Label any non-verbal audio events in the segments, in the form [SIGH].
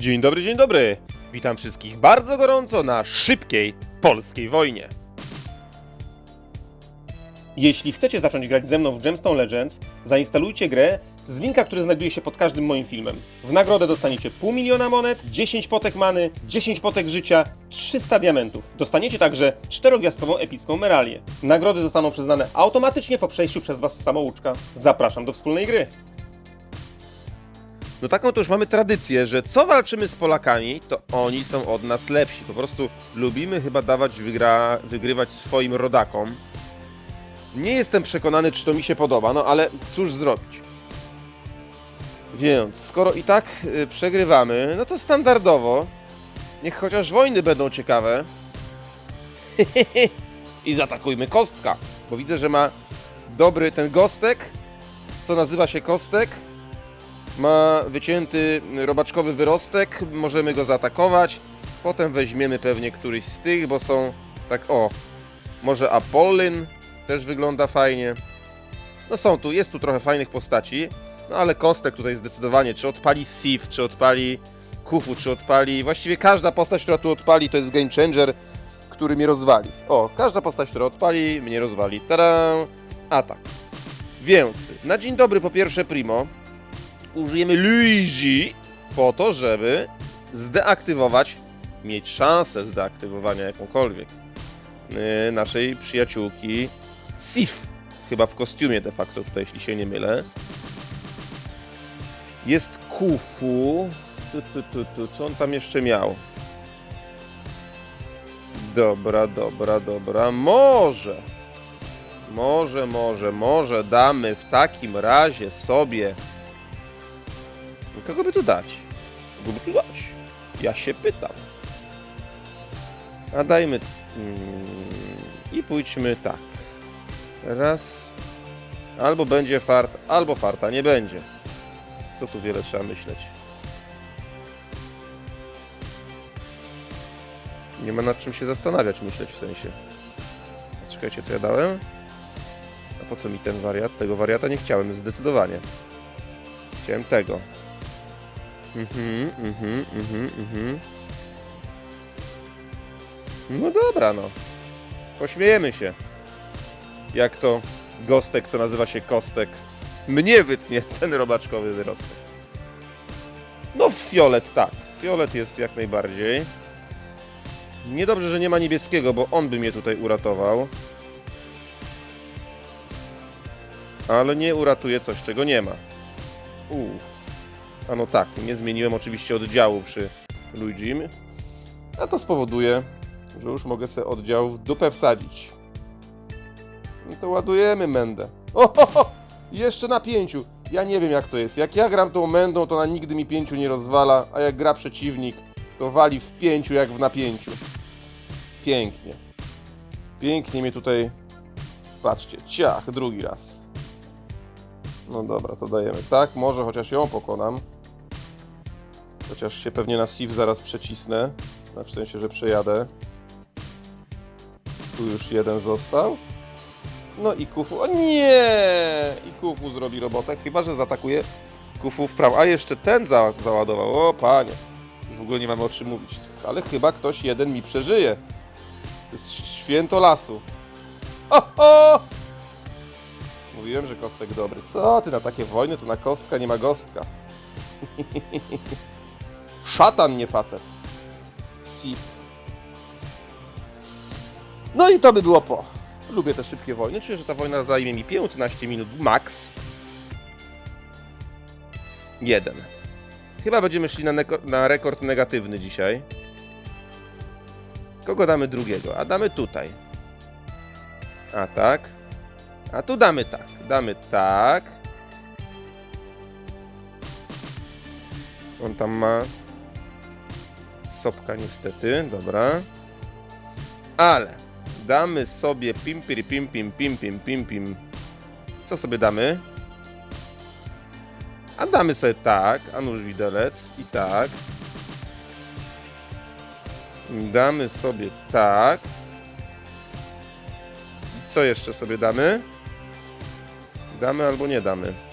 Dzień dobry, dzień dobry. Witam wszystkich bardzo gorąco na szybkiej polskiej wojnie. Jeśli chcecie zacząć grać ze mną w Gemstone Legends, zainstalujcie grę z linka, który znajduje się pod każdym moim filmem. W nagrodę dostaniecie pół miliona monet, 10 potek many, 10 potek życia, 300 diamentów. Dostaniecie także czterogwiazdkową epicką meralię. Nagrody zostaną przyznane automatycznie po przejściu przez Was samouczka. Zapraszam do wspólnej gry. No taką to już mamy tradycję, że co walczymy z Polakami, to oni są od nas lepsi. Po prostu lubimy chyba dawać wygra, wygrywać swoim rodakom. Nie jestem przekonany, czy to mi się podoba, no ale cóż zrobić. Więc, skoro i tak y, przegrywamy, no to standardowo, niech chociaż wojny będą ciekawe. [LAUGHS] I zaatakujmy kostka, bo widzę, że ma dobry ten gostek, co nazywa się kostek. Ma wycięty robaczkowy wyrostek, możemy go zaatakować. Potem weźmiemy pewnie któryś z tych, bo są tak o. Może Apollyn też wygląda fajnie. No są tu, jest tu trochę fajnych postaci. No ale Kostek tutaj zdecydowanie, czy odpali Sif, czy odpali Kufu, czy odpali... Właściwie każda postać, która tu odpali, to jest game changer, który mnie rozwali. O, każda postać, która odpali, mnie rozwali. Tada! Atak. Więc, na dzień dobry po pierwsze Primo, użyjemy Luigi po to, żeby zdeaktywować, mieć szansę zdeaktywowania jakąkolwiek yy, naszej przyjaciółki Sif. Chyba w kostiumie de facto tutaj, jeśli się nie mylę. Jest Kufu. Tu, tu, tu, tu. Co on tam jeszcze miał? Dobra, dobra, dobra. Może. Może, może, może damy w takim razie sobie. Kogo by tu dać? Kogo by tu dać? Ja się pytam. A dajmy. Mm, I pójdźmy tak. Raz. Albo będzie fart, albo farta nie będzie. Co tu wiele trzeba myśleć. Nie ma nad czym się zastanawiać, myśleć w sensie. Czekajcie, co ja dałem? A po co mi ten wariat? Tego wariata nie chciałem, zdecydowanie. Chciałem tego. Mhm, mhm, mhm, mhm. No dobra, no. Pośmiejemy się. Jak to gostek, co nazywa się kostek, mnie wytnie ten robaczkowy wyrostek. No fiolet tak. Fiolet jest jak najbardziej. Niedobrze, że nie ma niebieskiego, bo on by mnie tutaj uratował. Ale nie uratuje coś, czego nie ma. A no tak, nie zmieniłem oczywiście oddziału przy Luigim. A to spowoduje, że już mogę sobie oddział w dupę wsadzić. No to ładujemy Mendę. O, ho, ho! Jeszcze na pięciu. Ja nie wiem jak to jest. Jak ja gram tą Mendą, to ona nigdy mi pięciu nie rozwala, a jak gra przeciwnik, to wali w pięciu jak w napięciu. Pięknie. Pięknie mnie tutaj... Patrzcie, ciach, drugi raz. No dobra, to dajemy tak. Może chociaż ją pokonam. Chociaż się pewnie na Sif zaraz przecisnę. No, w sensie, że przejadę. Tu już jeden został. No i Kufu. O nie! I Kufu zrobi robotę, chyba że zaatakuje Kufu w prawo. A jeszcze ten za załadował. O panie. Już w ogóle nie mamy o czym mówić. Ale chyba ktoś jeden mi przeżyje. To jest święto lasu. O, o! Mówiłem, że kostek dobry. Co ty na takie wojny, to na kostka nie ma gostka. [LAUGHS] Szatan, nie facet. Sif. No i to by było po. Lubię te szybkie wojny. Czuję, że ta wojna zajmie mi 15 minut max. Jeden. Chyba będziemy szli na, na rekord negatywny dzisiaj. Kogo damy drugiego? A damy tutaj. A tak. A tu damy tak. Damy tak. On tam ma sopka niestety, dobra. Ale damy sobie pim pim pim pim pim pim pim pim. Co sobie damy? A damy sobie tak, a nóż widelec i tak. Damy sobie tak. I co jeszcze sobie damy? Damy albo nie damy.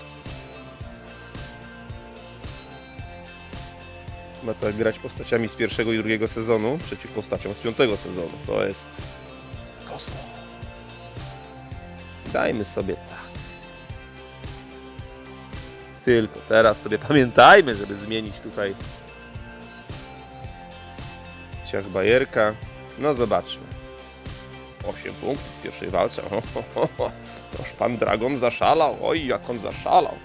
Ma tak grać postaciami z pierwszego i drugiego sezonu przeciw postaciom z piątego sezonu. To jest kosmos. Dajmy sobie tak. Tylko teraz sobie pamiętajmy, żeby zmienić tutaj ciach bajerka. No zobaczmy. 8 punktów w pierwszej walce. Ho, ho, ho. Toż pan Dragon zaszalał. Oj, jak on zaszalał.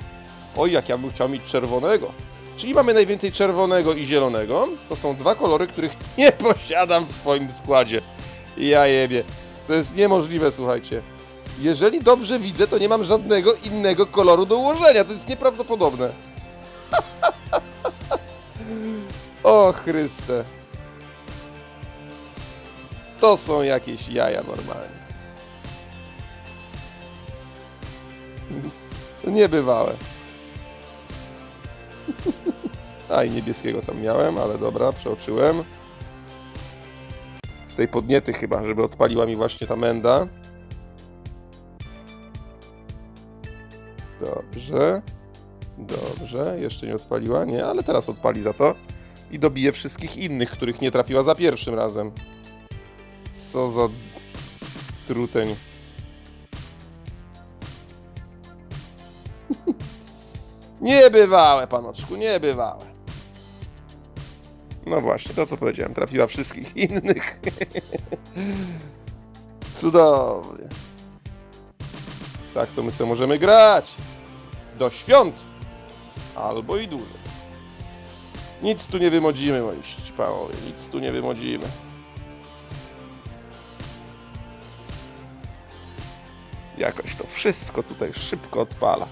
Oj, jak ja bym chciał mieć czerwonego. Czyli mamy najwięcej czerwonego i zielonego. To są dwa kolory, których [LAUGHS] nie posiadam w swoim składzie. Ja jebie. To jest niemożliwe, słuchajcie. Jeżeli dobrze widzę, to nie mam żadnego innego koloru do ułożenia. To jest nieprawdopodobne. [LAUGHS] o Chryste. To są jakieś jaja normalnie. [LAUGHS] Niebywałe. [LAUGHS] A i niebieskiego tam miałem, ale dobra, przeoczyłem. Z tej podniety chyba, żeby odpaliła mi właśnie ta menda. Dobrze. Dobrze, jeszcze nie odpaliła, nie, ale teraz odpali za to. I dobije wszystkich innych, których nie trafiła za pierwszym razem. Co za truteń. Niebywałe, panoczku, niebywałe. No właśnie, to co powiedziałem, trafiła wszystkich [LAUGHS] innych. Cudownie. Tak to my sobie możemy grać. Do świąt. Albo i dłużej. Nic tu nie wymodzimy, moi panowie, nic tu nie wymodzimy. Jakoś to wszystko tutaj szybko odpala.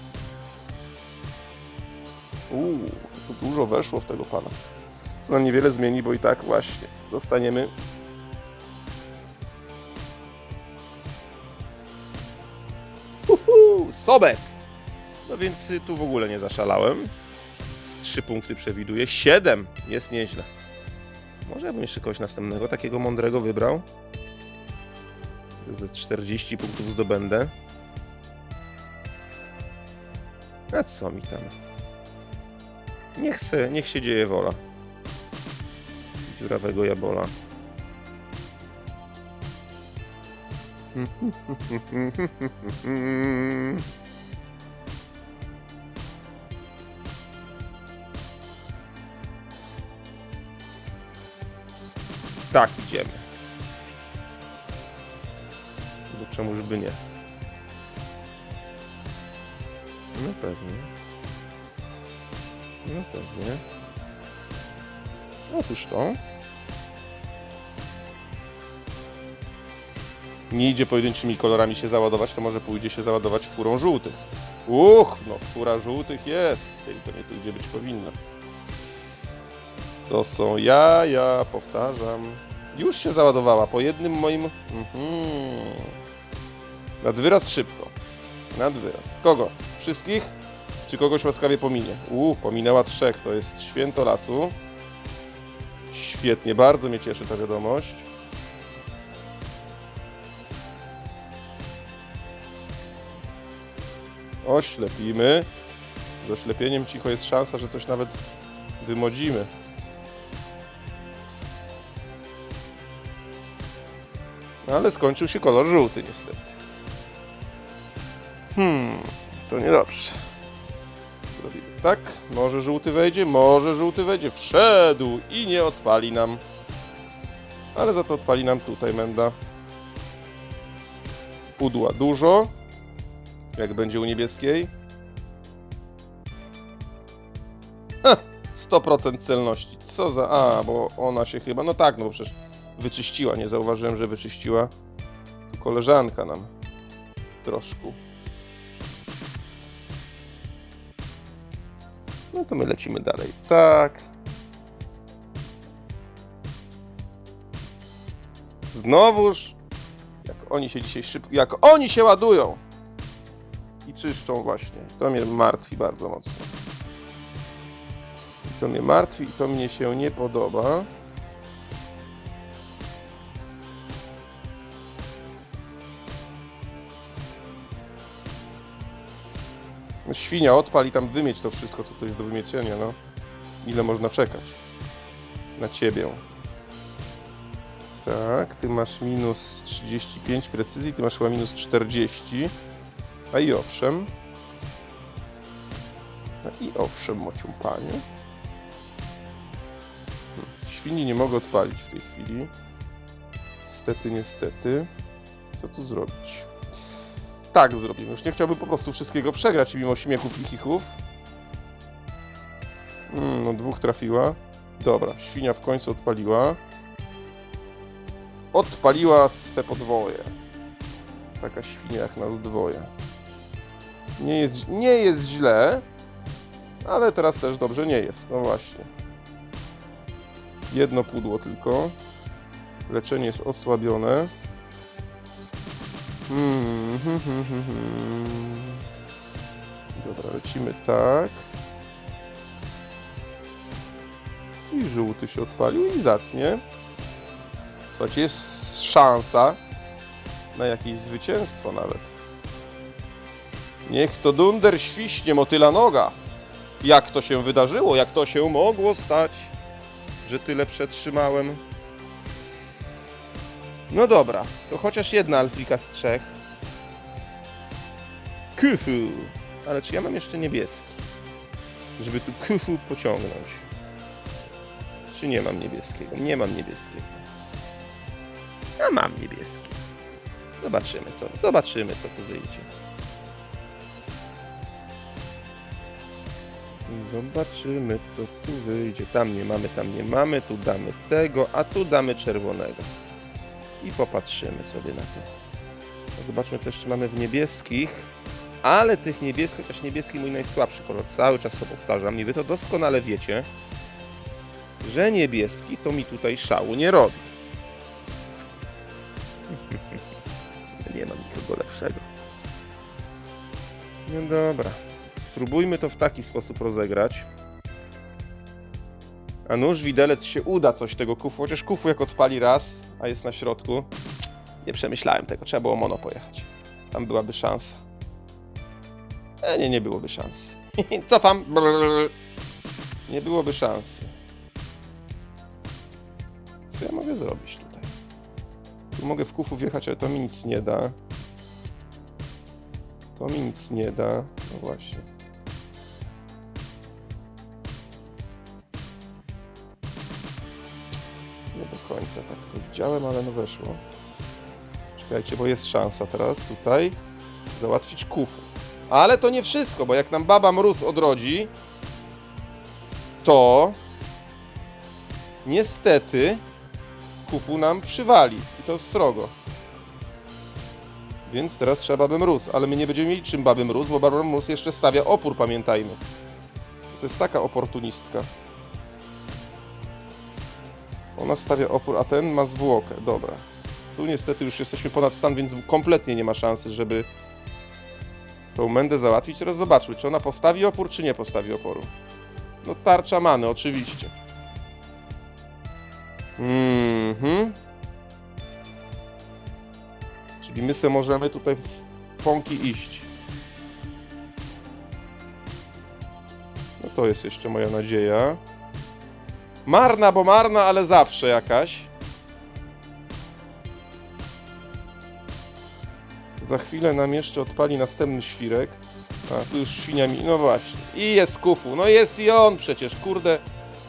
Uuu, tu dużo weszło w tego pana. Co nam niewiele zmieni, bo i tak właśnie dostaniemy. Uhu, Sobek! No więc y, tu w ogóle nie zaszalałem. Z 3 punkty przewiduję. 7! Jest nieźle. Może ja bym jeszcze kogoś następnego takiego mądrego wybrał. Ze 40 punktów zdobędę. A co mi tam? Niech se, niech się dzieje wola. Dziurawego jabola. Tak, idziemy. Bo czemuż by nie? No pewnie. No pewnie. Otóż to. Nie idzie pojedynczymi kolorami się załadować, to może pójdzie się załadować furą żółtych. Uch, no fura żółtych jest, tylko nie tu, gdzie być powinno. To są jaja, powtarzam. Już się załadowała po jednym moim... Mhm. Nad wyraz szybko. Nad wyraz. Kogo? Wszystkich? Czy kogoś łaskawie pominie? Uuu, pominęła trzech, to jest święto lasu. Świetnie, bardzo mnie cieszy ta wiadomość. Oślepimy. Z oślepieniem cicho jest szansa, że coś nawet wymodzimy. Ale skończył się kolor żółty niestety. Hmm, to niedobrze. Tak. Może żółty wejdzie, może żółty wejdzie. Wszedł i nie odpali nam. Ale za to odpali nam tutaj menda. Pudła dużo. Jak będzie u niebieskiej. Ha, 100% celności. Co za... A, bo ona się chyba... No tak, no bo przecież wyczyściła. Nie zauważyłem, że wyczyściła. Koleżanka nam. Troszkę. No to my lecimy dalej. Tak. Znowuż. Jak oni się dzisiaj szybko. Jak oni się ładują! I czyszczą właśnie. To mnie martwi bardzo mocno. I to mnie martwi i to mnie się nie podoba. Świnia odpal i tam wymieć to wszystko, co tu jest do wymiecienia, no. Ile można czekać? na ciebie. Tak, ty masz minus 35 precyzji, ty masz chyba minus 40. A i owszem. A i owszem, mocium panie. Hmm, Świni nie mogę odpalić w tej chwili. Niestety, niestety. Co tu zrobić? Tak zrobimy. Już nie chciałbym po prostu wszystkiego przegrać mimo śmiechów i chichów. Mm, no dwóch trafiła. Dobra, świnia w końcu odpaliła. Odpaliła swe podwoje. Taka świnia jak nas dwoje. Nie jest, nie jest źle, ale teraz też dobrze nie jest. No właśnie. Jedno pudło tylko. Leczenie jest osłabione. Hmm, hmm, hmm. Dobra, lecimy tak. I żółty się odpalił i zacnie. Słuchajcie, jest szansa na jakieś zwycięstwo nawet. Niech to dunder świśnie motyla noga. Jak to się wydarzyło, jak to się mogło stać, że tyle przetrzymałem. No dobra, to chociaż jedna alfrika z trzech. Kufu. Ale czy ja mam jeszcze niebieski? Żeby tu kufu pociągnąć. Czy nie mam niebieskiego? Nie mam niebieskiego. A mam niebieski. Zobaczymy co, zobaczymy co tu wyjdzie. Zobaczymy co tu wyjdzie. Tam nie mamy, tam nie mamy, tu damy tego, a tu damy czerwonego. I popatrzymy sobie na to. Zobaczmy co jeszcze mamy w niebieskich. Ale tych niebieskich, chociaż niebieski mój najsłabszy kolor, cały czas to powtarzam i wy to doskonale wiecie, że niebieski to mi tutaj szału nie robi. [LAUGHS] Nie mam nikogo lepszego. No dobra. Spróbujmy to w taki sposób rozegrać. A nóż widelec się uda coś tego kufu, chociaż kufu jak odpali raz, a jest na środku. Nie przemyślałem tego, trzeba było mono pojechać. Tam byłaby szansa. E, nie, nie byłoby szans. [LAUGHS] Cofam. Brrr. Nie byłoby szansy. Co ja mogę zrobić tutaj? Tu mogę w kufu wjechać, ale to mi nic nie da. To mi nic nie da. No właśnie. Końca tak to widziałem, ale no weszło. Czekajcie, bo jest szansa teraz tutaj załatwić kufu. Ale to nie wszystko, bo jak nam baba mróz odrodzi, to niestety kufu nam przywali. I to srogo. Więc teraz trzeba babę mróz, ale my nie będziemy mieli czym baby mróz, bo baba mróz jeszcze stawia opór, pamiętajmy. To jest taka oportunistka. Ona stawia opór, a ten ma zwłokę. Dobra. Tu niestety już jesteśmy ponad stan, więc kompletnie nie ma szansy, żeby tą mędę załatwić. Teraz zobaczmy, czy ona postawi opór, czy nie postawi oporu. No tarcza many, oczywiście. Mhm. Czyli my se możemy tutaj w pąki iść. No to jest jeszcze moja nadzieja. Marna, bo marna, ale zawsze jakaś. Za chwilę nam jeszcze odpali następny świrek. A, tu już świnia mi... No właśnie. I jest kufu. No jest i on przecież, kurde.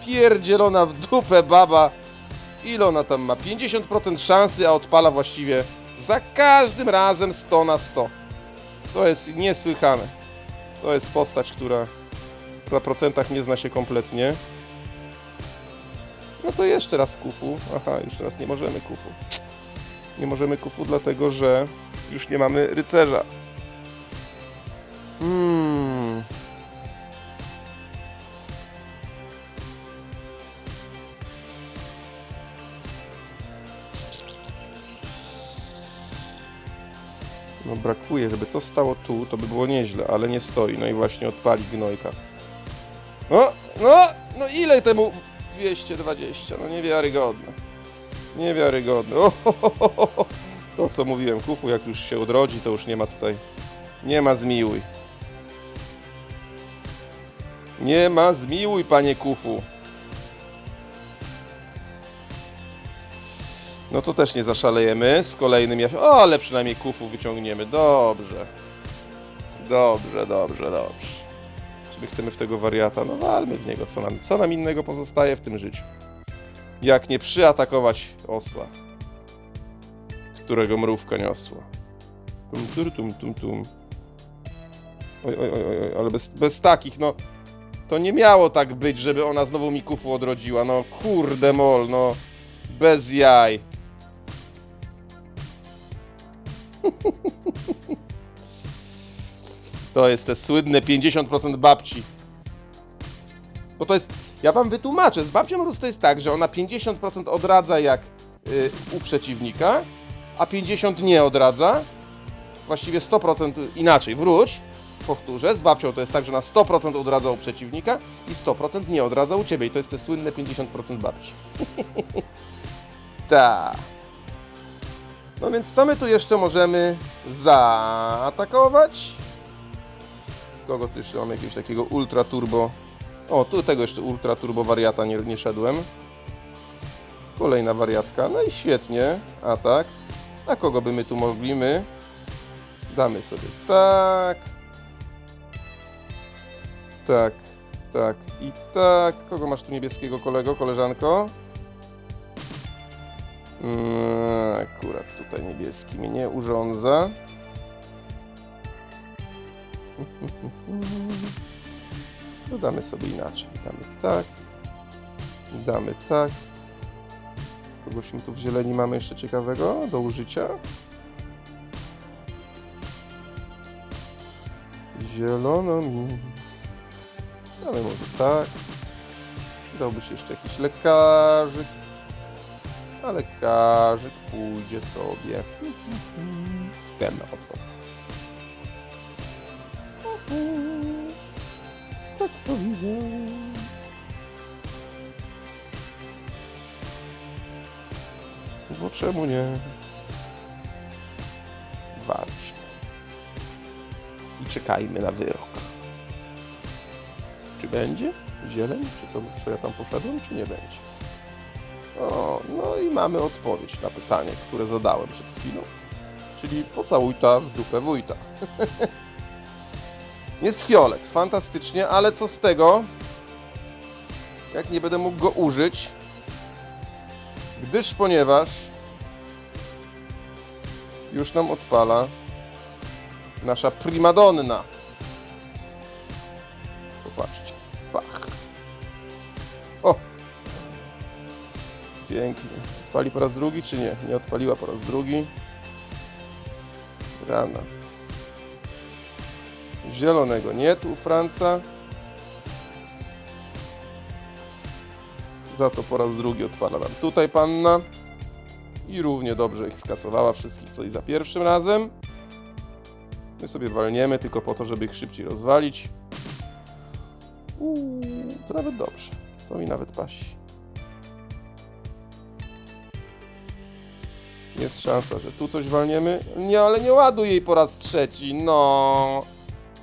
Pierdzielona w dupę baba. Ile ona tam ma? 50% szansy, a odpala właściwie za każdym razem 100 na 100. To jest niesłychane. To jest postać, która na procentach nie zna się kompletnie. No to jeszcze raz kufu. Aha, już teraz nie możemy kufu. Nie możemy kufu, dlatego że już nie mamy rycerza. Hmm. No brakuje, żeby to stało tu, to by było nieźle, ale nie stoi. No i właśnie odpali gnojka. No, no, no ile temu 220? No niewiarygodne. Niewiarygodne. O, ho, ho, ho, ho. To co mówiłem, kufu jak już się odrodzi, to już nie ma tutaj. Nie ma zmiłuj. Nie ma zmiłuj, panie kufu. No to też nie zaszalejemy z kolejnym jaś... O, ale przynajmniej kufu wyciągniemy. Dobrze. Dobrze, dobrze, dobrze. Chcemy w tego wariata? No walmy w niego. Co nam, co nam innego pozostaje w tym życiu? Jak nie przyatakować osła, którego mrówka niosła. Tum, tur, tum, tum, tum. Oj, oj, oj, oj, oj, ale bez, bez takich, no... To nie miało tak być, żeby ona znowu mi kufu odrodziła. No kurde mol, no... Bez jaj. [LAUGHS] To jest te słynne 50% babci. Bo to jest. Ja wam wytłumaczę. Z babcią po prostu jest tak, że ona 50% odradza jak y, u przeciwnika, a 50% nie odradza. Właściwie 100% inaczej. Wróć. Powtórzę. Z babcią to jest tak, że na 100% odradza u przeciwnika i 100% nie odradza u ciebie. I to jest te słynne 50% babci. [LAUGHS] Tak. No więc co my tu jeszcze możemy zaatakować? Kogo tu jeszcze mam jakiegoś takiego ultra turbo? O, tu tego jeszcze ultra turbo wariata nie, nie szedłem. Kolejna wariatka. No i świetnie. A kogo by my tu mogli? My damy sobie tak. Tak, tak i tak. Kogo masz tu niebieskiego kolego, koleżanko? Mm, akurat tutaj niebieski mnie nie urządza. To damy sobie inaczej. Damy tak. Damy tak. Kogoś my tu w zieleni mamy jeszcze ciekawego do użycia. Zielono mi. Damy może tak. Dałby się jeszcze jakiś lekarzyk. A lekarzyk pójdzie sobie. Ten na oto. To widzę. Bo czemu nie? Walcz. I czekajmy na wyrok. Czy będzie zieleń? Czy co, co ja tam poszedłem, czy nie będzie? O, no i mamy odpowiedź na pytanie, które zadałem przed chwilą. Czyli pocałuj ta w dupę wójta. [LAUGHS] Jest fiolet, fantastycznie, ale co z tego, jak nie będę mógł go użyć, gdyż ponieważ już nam odpala nasza primadonna. Popatrzcie, pach. O! Pięknie. Odpali po raz drugi, czy nie? Nie odpaliła po raz drugi. Rana. Zielonego nie tu Franca. Za to po raz drugi odpala nam tutaj panna. I równie dobrze ich skasowała wszystkich, co i za pierwszym razem. My sobie walniemy tylko po to, żeby ich szybciej rozwalić. Uuu, to nawet dobrze. To mi nawet pasi. Jest szansa, że tu coś walniemy. Nie, ale nie ładuj jej po raz trzeci. No.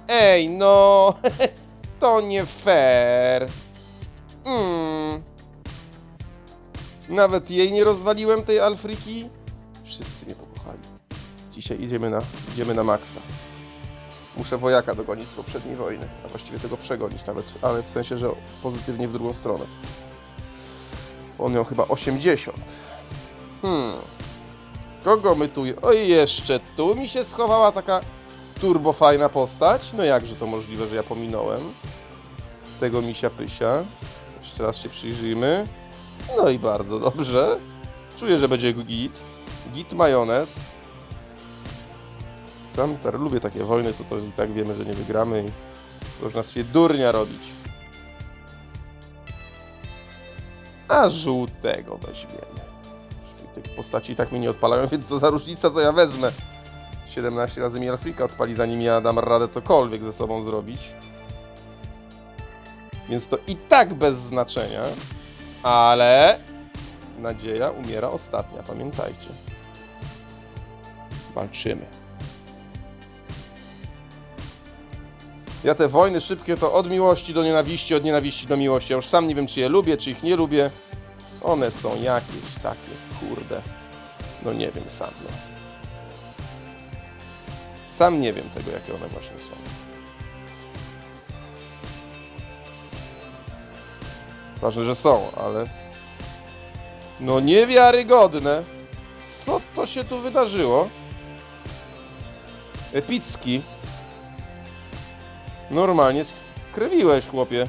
Ej, no. [LAUGHS] to nie fair. Mm. Nawet jej nie rozwaliłem tej Alfriki. Wszyscy mnie pokochali. Dzisiaj idziemy na, idziemy na maksa. Muszę wojaka dogonić z poprzedniej wojny, a właściwie tego przegonić nawet, ale w sensie, że pozytywnie w drugą stronę. On miał chyba 80. Hmm. Kogo my tu... Oj, jeszcze tu mi się schowała taka turbo fajna postać. No jakże to możliwe, że ja pominąłem tego misia pysia. Jeszcze raz się przyjrzyjmy. No i bardzo dobrze. Czuję, że będzie git. Git majonez. Tam, tam lubię takie wojny, co to i tak wiemy, że nie wygramy i można się durnia robić. A żółtego weźmiemy. Tych postaci i tak mi nie odpalają, [LAUGHS] więc co za różnica, co ja wezmę. 17 razy mi Alfrika odpali, zanim ja dam radę cokolwiek ze sobą zrobić. Więc to i tak bez znaczenia, ale nadzieja umiera ostatnia, pamiętajcie. Walczymy. Ja te wojny szybkie to od miłości do nienawiści, od nienawiści do miłości. Ja już sam nie wiem, czy je lubię, czy ich nie lubię. One są jakieś takie, kurde. No nie wiem sam, no. Sam nie wiem tego, jakie one właśnie są. Ważne, że są, ale... No niewiarygodne! Co to się tu wydarzyło? Epicki. Normalnie skrewiłeś, chłopie.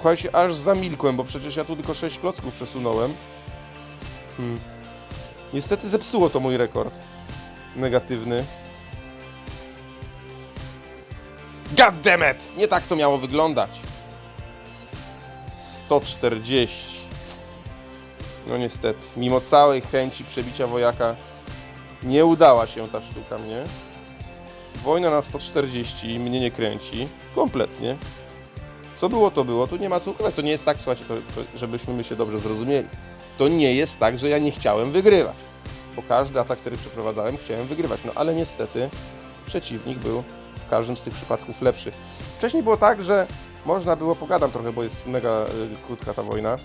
Słuchajcie, aż zamilkłem, bo przecież ja tu tylko 6 klocków przesunąłem. Hmm. Niestety zepsuło to mój rekord. Negatywny. Goddammit! Nie tak to miało wyglądać. 140. No niestety, mimo całej chęci przebicia wojaka, nie udała się ta sztuka mnie. Wojna na 140 mnie nie kręci. Kompletnie. Co było, to było. Tu nie ma co ukrywać. To nie jest tak, słuchajcie, to, to, żebyśmy my się dobrze zrozumieli. To nie jest tak, że ja nie chciałem wygrywać. Bo każdy atak, który przeprowadzałem, chciałem wygrywać. No ale niestety przeciwnik był w każdym z tych przypadków lepszy. Wcześniej było tak, że można było, pogadam trochę, bo jest mega y, krótka ta wojna.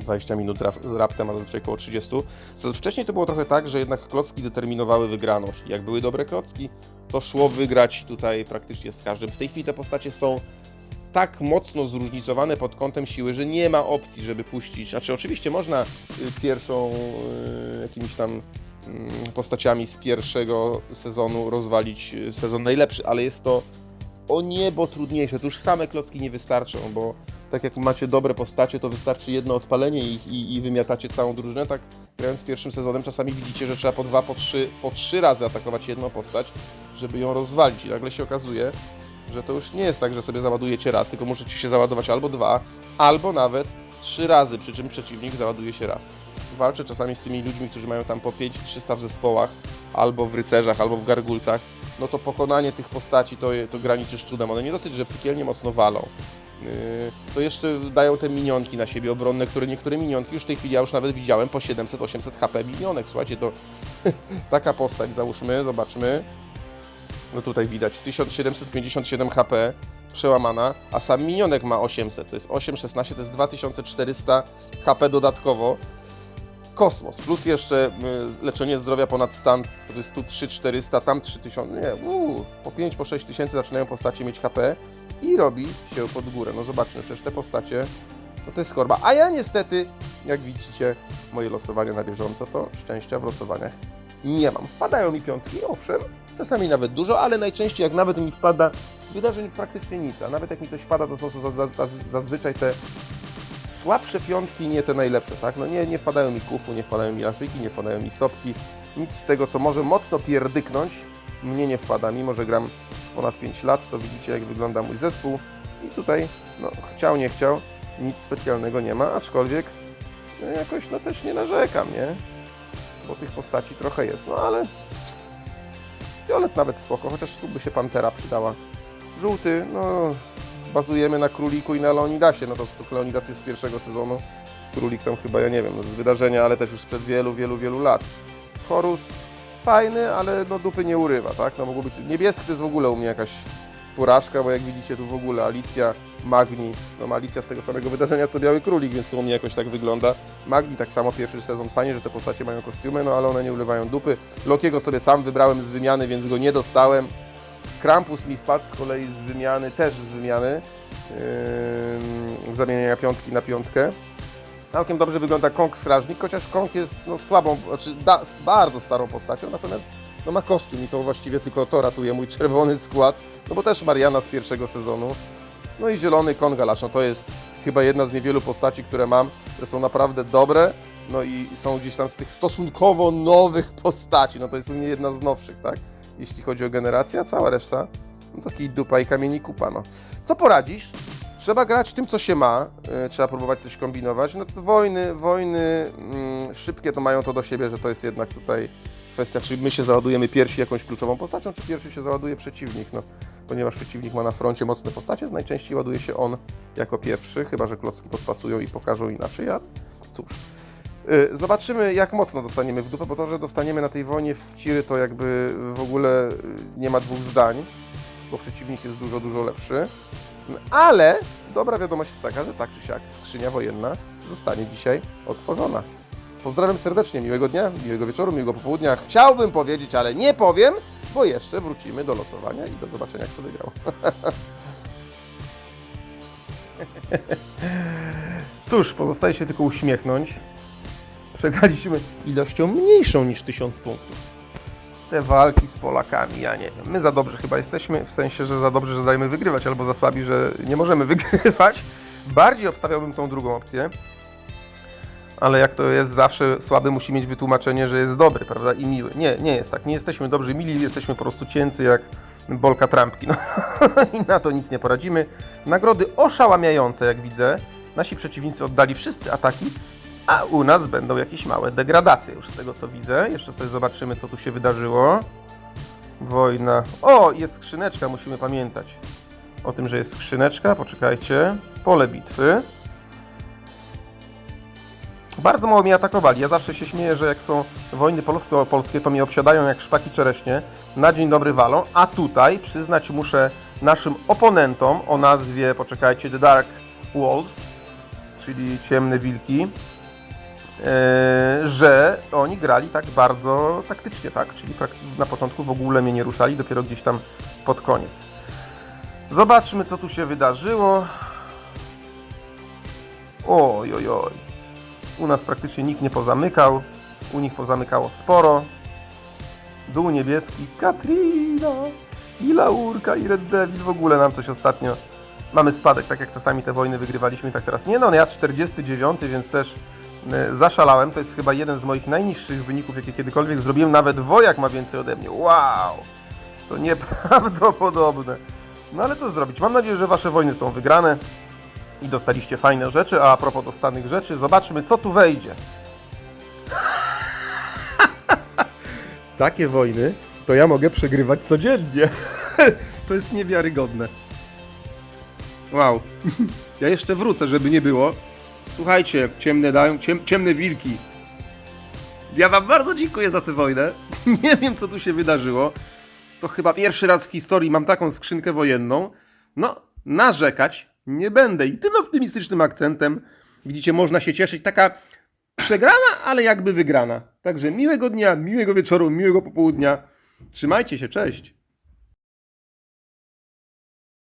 20 minut rap- raptem, a zazwyczaj około 30. Z- Wcześniej to było trochę tak, że jednak klocki determinowały wygraną. Jeśli Jak były dobre klocki, to szło wygrać tutaj praktycznie z każdym. W tej chwili te postacie są tak mocno zróżnicowane pod kątem siły, że nie ma opcji, żeby puścić. Znaczy, oczywiście można y, pierwszą y, jakimiś tam mm, postaciami z pierwszego sezonu rozwalić y, sezon najlepszy, ale jest to o niebo trudniejsze. Tu już same klocki nie wystarczą, bo tak jak macie dobre postacie, to wystarczy jedno odpalenie ich i, i wymiatacie całą drużynę. Tak grając pierwszym sezonem czasami widzicie, że trzeba po dwa, po trzy, po trzy razy atakować jedną postać, żeby ją rozwalić. I nagle się okazuje, że to już nie jest tak, że sobie załadujecie raz, tylko możecie się załadować albo dwa, albo nawet trzy razy, przy czym przeciwnik załaduje się raz. Walczę czasami z tymi ludźmi, którzy mają tam po 5-300 w zespołach, albo w rycerzach, albo w gargulcach, no to pokonanie tych postaci to, to graniczy z cudem. One nie dosyć, że piekielnie mocno walą. Yy, to jeszcze dają te minionki na siebie obronne, które niektóre minionki już w tej chwili ja już nawet widziałem po 700-800 HP minionek. Słuchajcie, to [LAUGHS] taka postać, załóżmy, zobaczmy. No tutaj widać 1757 HP przełamana, a sam minionek ma 800. To jest 816, to jest 2400 HP dodatkowo. Kosmos, plus jeszcze y, leczenie zdrowia ponad stan, to jest tu 3400, tam 3000, nie, uu, po 5, po 6 tysięcy zaczynają postacie mieć HP i robi się pod górę. No zobaczmy, przecież te postacie, no to jest choroba. A ja niestety, jak widzicie, moje losowania na bieżąco, to szczęścia w losowaniach nie mam. Wpadają mi piątki, owszem, czasami nawet dużo, ale najczęściej jak nawet mi wpada z wydarzeń praktycznie nic, a nawet jak mi coś wpada, to są za, za, za, zazwyczaj te słabsze piątki, nie te najlepsze, tak? No nie, nie wpadają mi kufu, nie wpadają mi afryki, nie wpadają mi sopki, nic z tego, co może mocno pierdyknąć, mnie nie wpada, mimo że gram już ponad 5 lat, to widzicie jak wygląda mój zespół i tutaj, no chciał, nie chciał, nic specjalnego nie ma, aczkolwiek no, jakoś no też nie narzekam, nie? Bo tych postaci trochę jest, no ale Fiolet nawet spoko, chociaż tu by się Pantera przydała. Żółty, no bazujemy na Króliku i na Leonidasie, no to, to Leonidas jest z pierwszego sezonu. Królik tam chyba, ja nie wiem, no, z wydarzenia, ale też już sprzed wielu, wielu, wielu lat. Horus fajny, ale no dupy nie urywa, tak? No mogło być... Niebieski to jest w ogóle u mnie jakaś porażka, bo jak widzicie tu w ogóle Alicja, Magni, no Alicja z tego samego wydarzenia co Biały Królik, więc to u mnie jakoś tak wygląda. Magni tak samo pierwszy sezon, fajnie, że te postacie mają kostiumy, no ale one nie ulewają dupy. Lokiego sobie sam wybrałem z wymiany, więc go nie dostałem. Krampus mi wpadł z kolei z wymiany, też z wymiany, yy, piątki na piątkę. Całkiem dobrze wygląda Kong Strażnik, chociaż Kong jest no, słabą, znaczy da, bardzo starą postacią, natomiast no, ma kostium i to właściwie tylko to ratuje mój czerwony skład, no bo też Mariana z pierwszego sezonu. No i zielony Kongalacz, no to jest chyba jedna z niewielu postaci, które mam, które są naprawdę dobre, no i są gdzieś tam z tych stosunkowo nowych postaci, no to jest u mnie jedna z nowszych, tak? Jeśli chodzi o generację, a cała reszta, no to kij dupa i kamieni kupa, no. Co poradzisz? Trzeba grać tym, co się ma, y, trzeba próbować coś kombinować. No to wojny, wojny mm, szybkie to mają to do siebie, że to jest jednak tutaj kwestia, czy my się załadujemy pierwsi jakąś kluczową postacią, czy pierwszy się załaduje przeciwnik. No, ponieważ przeciwnik ma na froncie mocne postacie, najczęściej ładuje się on jako pierwszy, chyba że klocki podpasują i pokażą inaczej, a cóż. Y, Zobaczymy, jak mocno dostaniemy w dupę, bo to, że dostaniemy na tej wojnie w ciry, to jakby w ogóle y, nie ma dwóch zdań, bo przeciwnik jest dużo, dużo lepszy. No, Ale dobra wiadomość jest taka, że tak czy siak skrzynia wojenna zostanie dzisiaj otworzona. Pozdrawiam serdecznie, miłego dnia, miłego wieczoru, miłego popołudnia. Chciałbym powiedzieć, ale nie powiem, bo jeszcze wrócimy do losowania i do zobaczenia, kto wygrał. [LAUGHS] Cóż, pozostaje się tylko uśmiechnąć. Przegraliśmy ilością mniejszą niż 1000 punktów. Te walki z Polakami, ja nie wiem. My za dobrze chyba jesteśmy, w sensie, że za dobrze, że dajemy wygrywać, albo za słabi, że nie możemy [LAUGHS] wygrywać. Bardziej obstawiałbym tą drugą opcję. Ale jak to jest zawsze, słaby musi mieć wytłumaczenie, że jest dobry, prawda? I miły. Nie, nie jest tak. Nie jesteśmy dobrzy mili, jesteśmy po prostu cięcy jak bolka trampki. No. [LAUGHS] I na to nic nie poradzimy. Nagrody oszałamiające, jak widzę. Nasi przeciwnicy oddali wszyscy ataki, a u nas będą jakieś małe degradacje już z tego co widzę. Jeszcze sobie zobaczymy, co tu się wydarzyło. Wojna. O, jest skrzyneczka, musimy pamiętać. O tym, że jest skrzyneczka, poczekajcie. Pole bitwy. Bardzo mało mnie atakowali. Ja zawsze się śmieję, że jak są wojny polsko-polskie, to mnie obsiadają jak szpaki czereśnie. Na dzień dobry walą. A tutaj przyznać muszę naszym oponentom o nazwie, poczekajcie, The Dark Wolves, czyli ciemne wilki, e, że oni grali tak bardzo taktycznie, tak? Czyli prak- na początku w ogóle mnie nie ruszali, dopiero gdzieś tam pod koniec. Zobaczmy, co tu się wydarzyło. Oj, oj, oj. U nas praktycznie nikt nie pozamykał. U nich pozamykało sporo. Dół niebieski, Katrina i Laurka i Red Devil. W ogóle nam coś ostatnio... Mamy spadek, tak jak czasami te wojny wygrywaliśmy, tak teraz nie. No, ja 49, więc też e, zaszalałem. To jest chyba jeden z moich najniższych wyników, jakie kiedykolwiek zrobiłem. Nawet Wojak ma więcej ode mnie. Wow! To nieprawdopodobne. No ale co zrobić? Mam nadzieję, że wasze wojny są wygrane i dostaliście fajne rzeczy. A a propos dostanych rzeczy, zobaczmy, co tu wejdzie. [LAUGHS] Takie wojny to ja mogę przegrywać codziennie. [LAUGHS] to jest niewiarygodne. Wow. [LAUGHS] Ja jeszcze wrócę, żeby nie było. Słuchajcie, ciemne dają, ciem, ciemne wilki. Ja wam bardzo dziękuję za tę wojnę. Nie wiem, co tu się wydarzyło. To chyba pierwszy raz w historii mam taką skrzynkę wojenną. No, narzekać nie będę. I tym optymistycznym akcentem, widzicie, można się cieszyć. Taka przegrana, ale jakby wygrana. Także miłego dnia, miłego wieczoru, miłego popołudnia. Trzymajcie się, cześć.